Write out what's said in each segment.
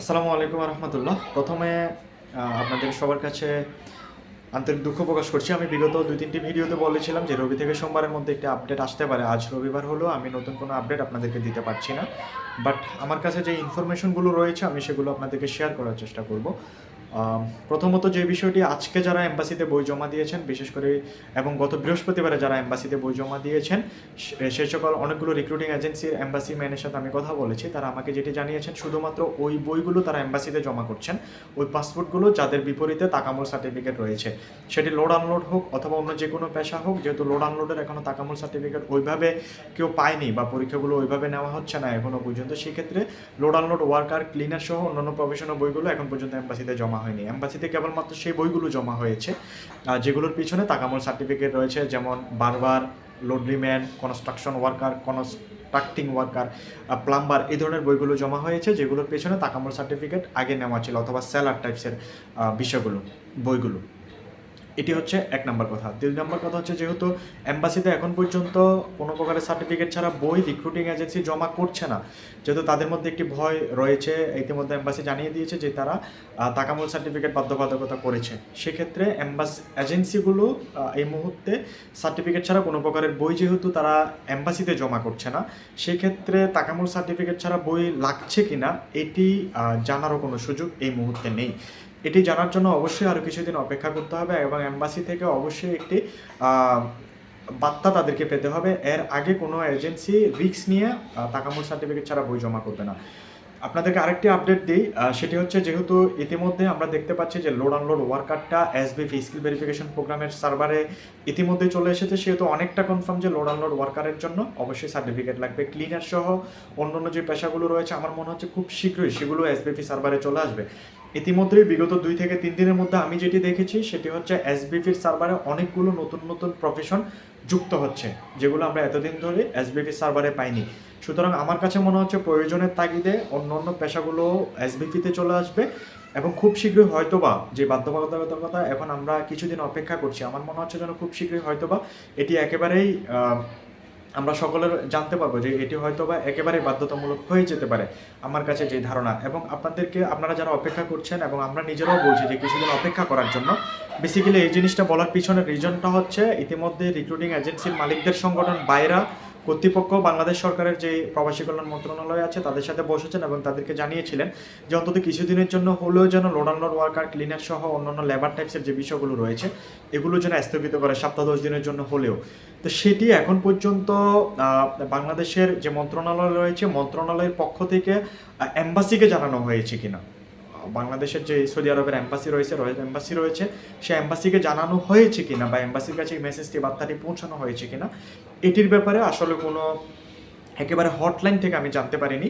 আসসালামু আলাইকুম রহমতুল্লাহ প্রথমে আপনাদের সবার কাছে আন্তরিক দুঃখ প্রকাশ করছি। আমি বিগত দুই তিনটি ভিডিওতে বলেছিলাম যে রবি থেকে সোমবারের মধ্যে একটি আপডেট আসতে পারে। আজ রবিবার হলো, আমি নতুন কোনো আপডেট আপনাদেরকে দিতে পারছি না। বাট আমার কাছে যে ইনফরমেশনগুলো রয়েছে, আমি সেগুলো আপনাদেরকে শেয়ার করার চেষ্টা করব। প্রথমত যে বিষয়টি আজকে যারা এম্বাসিতে বই জমা দিয়েছেন, বিশেষ করে এবং গত বৃহস্পতিবারে যারা এম্বাসিতে বই জমা দিয়েছেন, সে- সকল অনেকগুলো রিক্রুটিং এজেন্সির এম্বাসি ম্যানের সাথে আমি কথা বলেছি। তারা আমাকে যেটি জানিয়েছেন, শুধুমাত্র ওই বইগুলো তারা এম্বাসিতে জমা করছেন। ওই পাসপোর্টগুলো যাদের বিপরীতে তাকামুল সার্টিফিকেট রয়েছে। সেটি লোড আনলোড হোক অথবা অন্য যে কোনো পেশা হোক, যেহেতু লোড আনলোডের এখনও তাকামুল সার্টিফিকেট ওইভাবে কেউ পায়নি বা পরীক্ষাগুলো ওইভাবে নেওয়া হচ্ছে না এখনও পর্যন্ত, সেক্ষেত্রে লোড আনলোড ওয়ার্কার ক্লিনার সহ অন্যান্য প্রফেশনাল বইগুলো এখন পর্যন্ত এম্বাসিতে জমা হয়নি। এম্বাসিতে কেবলমাত্র সেই বইগুলো জমা হয়েছে। যেগুলোর পিছনে তাকামোর সার্টিফিকেট রয়েছে, যেমন বারবার লোডলিম্যান construction worker constructing worker plumber এই ধরনের বইগুলো জমা হয়েছে, যেগুলোর পেছনে তাকামোর সার্টিফিকেট আগে নেওয়া ছিল, অথবা স্যালার টাইপসের বিষয়গুলো, বইগুলো। এটি হচ্ছে এক নম্বর কথা। দুই নম্বর কথা হচ্ছে যেহেতু এম্বাসিতে এখন পর্যন্ত কোনো প্রকারের সার্টিফিকেট ছাড়া বই রিক্রুটিং এজেন্সি জমা করছে না, যেহেতু তাদের মধ্যে একটি ভয় রয়েছে, ইতিমধ্যে এম্বাসি জানিয়ে দিয়েছে যে তারা তাকামুল সার্টিফিকেট বাধ্যবাধকতা করেছে। সেক্ষেত্রে এম্বাস এজেন্সিগুলো এই মুহূর্তে সার্টিফিকেট ছাড়া কোনো প্রকারের বই যেহেতু তারা এম্বাসিতে জমা করছে না, সেক্ষেত্রে তাকামুল সার্টিফিকেট ছাড়া বই লাগছে কিনা, এটি জানারও কোনো সুযোগ এই মুহূর্তে নেই। এটি জানার জন্য অবশ্যই আরও কিছুদিন অপেক্ষা করতে হবে এবং অ্যাম্বাসি থেকে অবশ্যই একটি বার্তা তাদেরকে পেতে হবে। এর আগে কোনো এজেন্সি রিস্ক নিয়ে তাকামুল সার্টিফিকেট ছাড়া বই জমা করবে না। আপনাদেরকে আরেকটি আপডেট দিই সেটি হচ্ছে যেহেতু ইতিমধ্যে আমরা দেখতে পাচ্ছি যে লোড আনলোড ওয়ার্কারটা এসবি স্কিল ভেরিফিকেশন প্রোগ্রামের সার্ভারে ইতিমধ্যে চলে এসেছে, সেহেতু অনেকটা কনফার্ম যে লোড আনলোড ওয়ার্কারের জন্য অবশ্যই সার্টিফিকেট লাগবে। ক্লিনার সহ অন্যান্য যে পেশাগুলো রয়েছে, আমার মনে হচ্ছে খুব শীঘ্রই সেগুলো এসবিপি সার্ভারে চলে আসবে। ইতিমধ্যেই বিগত দুই থেকে তিন দিনের মধ্যে আমি যেটি দেখেছি, সেটি হচ্ছে এসবিপির সার্ভারে অনেকগুলো নতুন নতুন প্রফেশন যুক্ত হচ্ছে, যেগুলো আমরা এতদিন ধরে এসবিপি সার্ভারে পাইনি। সুতরাং আমার কাছে মনে হচ্ছে প্রয়োজনের তাগিদে অন্য অন্য পেশাগুলো এসবিপিতে চলে আসবে এবং খুব শীঘ্রই হয়তোবা, যে বাধ্যবাধকতা এখন আমরা কিছুদিন অপেক্ষা করছি, আমার মনে হচ্ছে যেন খুব শীঘ্রই হয়তোবা এটি একেবারেই আমরা সকলের জানতে পারব যে এটি হয়তো বা একেবারেই বাধ্যতামূলক হয়ে যেতে পারে আমার কাছে যে ধারণা। এবং আপনাদেরকে, আপনারা যারা অপেক্ষা করছেন এবং আমরা নিজেরাও বলছি যে কিছুদিন অপেক্ষা করার জন্য বেসিক্যালি এই জিনিসটা বলার পিছনে রিজনটা হচ্ছে ইতিমধ্যে রিক্রুটিং এজেন্সির মালিকদের সংগঠন বাইরা কর্তৃপক্ষ বাংলাদেশ সরকারের যে প্রবাসী কল্যাণ মন্ত্রণালয় আছে তাদের সাথে বসেছেন এবং তাদেরকে জানিয়েছিলেন যে অন্তত কিছুদিনের জন্য হলেও যেন লোড ওয়ার্কার ক্লিনার সহ অন্যান্য লেবার টাইপসের যে বিষয়গুলো রয়েছে, এগুলো যেন স্থগিত করে সপ্তাহ দশ দিনের জন্য হলেও। তো সেটি এখন পর্যন্ত বাংলাদেশের যে মন্ত্রণালয় রয়েছে, মন্ত্রণালয়ের পক্ষ থেকে অ্যাম্বাসিকে জানানো হয়েছে কিনা? বাংলাদেশের যে সৌদি আরবের অ্যাম্বাসি রয়েছে রয়্যাল অ্যাম্বাসি রয়েছে, সে অ্যাম্বাসিকে জানানো হয়েছে কিনা বা অ্যাম্বাসির কাছে এই মেসেজটি বার্তাটি পৌঁছানো হয়েছে কিনা, এটির ব্যাপারে আসলে কোনো একেবারে হটলাইন থেকে আমি জানতে পারিনি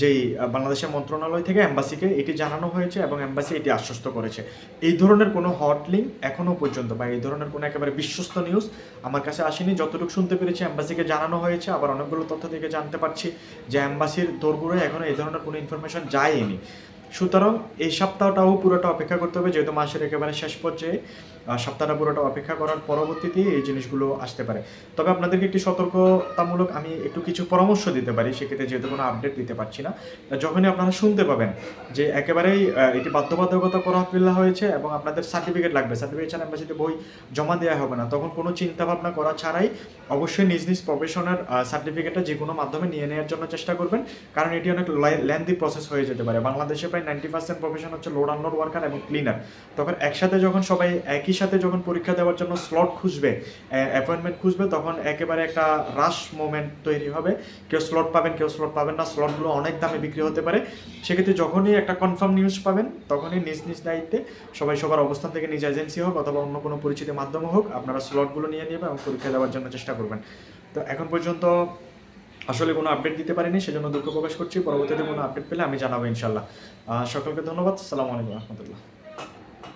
যে বাংলাদেশের মন্ত্রণালয় থেকে অ্যাম্বাসিকে এটি জানানো হয়েছে এবং অ্যাম্বাসি এটি আশ্বস্ত করেছে। এই ধরনের কোনো হটলিঙ্ক এখনও পর্যন্ত বা এই ধরনের কোনো একেবারে বিশ্বস্ত নিউজ আমার কাছে আসেনি। যতটুকু শুনতে পেরেছি অ্যাম্বাসিকে জানানো হয়েছে। আবার অনেকগুলো তথ্য থেকে জানতে পারছি যে অ্যাম্বাসির দোরগোড়ায় এখনও এই ধরনের কোনো ইনফরমেশন যায়নি। সুতরাং এই সপ্তাহটাও পুরোটা অপেক্ষা করতে হবে, যেহেতু মাসের একেবারে শেষ পর্যায়ে সপ্তাহটা পুরোটা অপেক্ষা করার পরবর্তীতে এই জিনিসগুলো আসতে পারে। তবে আপনাদেরকে একটি সতর্কতামূলক আমি একটু কিছু পরামর্শ দিতে পারি, সেক্ষেত্রে যেহেতু কোনো আপডেট দিতে পারছি না যখনই আপনারা শুনতে পাবেন যে একেবারেই এটি বাধ্যবাধকতা করা ফেলা হয়েছে এবং আপনাদের সার্টিফিকেট লাগবে সার্টিফিকেট ছাড়া এম্বাসিতে বই জমা দেওয়া হবে না, তখন কোনো চিন্তা ভাবনা করা ছাড়াই অবশ্যই নিজ নিজ প্রফেশনের সার্টিফিকেটটা যে কোনো মাধ্যমে নিয়ে নেওয়ার জন্য চেষ্টা করবেন, কারণ এটি অনেক লেন্দি প্রসেস হয়ে যেতে পারে। বাংলাদেশে নাইনটি পার্সেন্ট প্রফেশন হচ্ছে লোড আনলোড ওয়ার্কার এবং ক্লিনার তখন একসাথে যখন সবাই একই সাথে যখন পরীক্ষা দেওয়ার জন্য স্লট খুঁজবে অ্যাপয়েন্টমেন্ট খুঁজবে, তখন একেবারে একটা রাশ মোমেন্ট তৈরি হবে। কেউ স্লট পাবেন, কেউ স্লট পাবেন না স্লটগুলো অনেক দামে বিক্রি হতে পারে। সেক্ষেত্রে যখনই একটা কনফার্ম নিউজ পাবেন, তখনই নিজ নিজ দায়িত্বে সবাই সবার অবস্থান থেকে নিজ এজেন্সি হোক অথবা অন্য কোনো পরিচিত মাধ্যমে হোক, আপনারা স্লটগুলো নিয়ে নেবেন এবং পরীক্ষা দেওয়ার জন্য চেষ্টা করবেন। তো এখন পর্যন্ত আসলে কোনো আপডেট দিতে পারিনি, সেজন্য দুঃখ প্রকাশ করছি। পরবর্তীতে কোনো আপডেট পেলে আমি জানাব ইনশাল্লাহ সকলকে ধন্যবাদ। সালামু আলাইকুম রহমতুল্লাহ।